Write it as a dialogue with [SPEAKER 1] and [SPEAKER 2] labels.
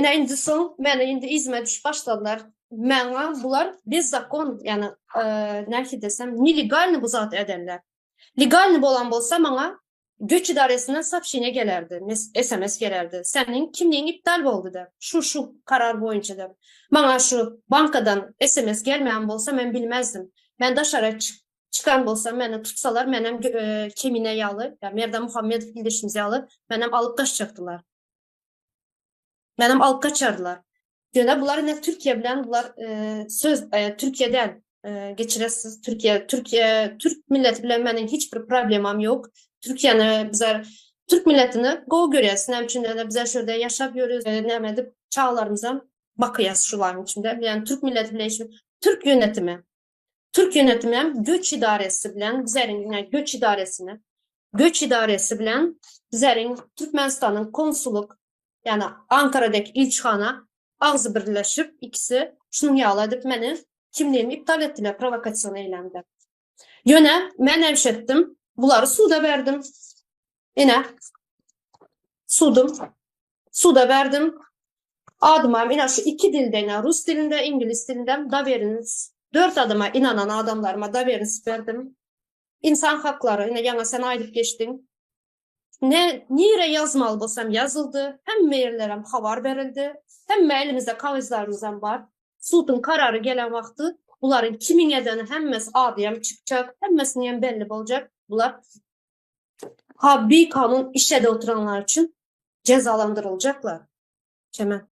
[SPEAKER 1] Ine indi son mene indi düş başladılar. Mena bular bezzakon yani e, nerki desem nelegalni bu zat edenler. Legalni bolan bolsa bana göç idaresinden sapşine gelerdi. mes- SMS gelerdi. Senin kimliğin iptal oldu der. Şu şu karar boyunca der. Bana şu bankadan SMS gelmeyen bolsa ben bilmezdim. Ben daşara çık çıkan bolsa meni tutsalar menem e, kemine yalı, ya Merdan Muhammed ildeşimiz yalı, menem alıp kaçacaktılar. Menem alıp kaçardılar. Yine bunlar yine Türkiye bilen bunlar e, söz e, Türkiye'den e, geçiresiz Türkiye Türkiye Türk milleti bilen benim hiçbir problemim yok. Türkiye'ni bize Türk milletini go görüyorsun. Hem içinde de bize şurada yaşap görüyoruz. E, ne edip çağlarımıza bakıyız şuların içinde. Yani Türk bilen hiçbir- Türk yönetimi Türk yönetimi göç idaresi bilen bizlerin yani göç idaresini göç idaresi bilen bizlerin Türkmenistan'ın konsuluk yani Ankara'daki ilçihana ağzı birleşip ikisi şunu yağladık beni kimliğimi iptal ettiler provokasyon eylemde. Yöne ben evşettim. Bunları suda verdim. Yine sudum. Suda verdim. Adıma yine şu iki dilde yine Rus dilinde, İngiliz dilinde da veriniz. Dört adıma inanan adamlarıma da veriniz verdim. İnsan hakları yine yana sen aylıp geçtin. Ne nire yazmalı bolsam yazıldı. Hem maillerem haber verildi. Hem elimizde kağıtlarımızdan var. Sudun kararı gelen vakti bunların kimin edeni hemmesi adiyem çıkacak. Hemmesinin yem belli olacak. Bunlar ha bir kanun işe de oturanlar için cezalandırılacaklar. Kemal.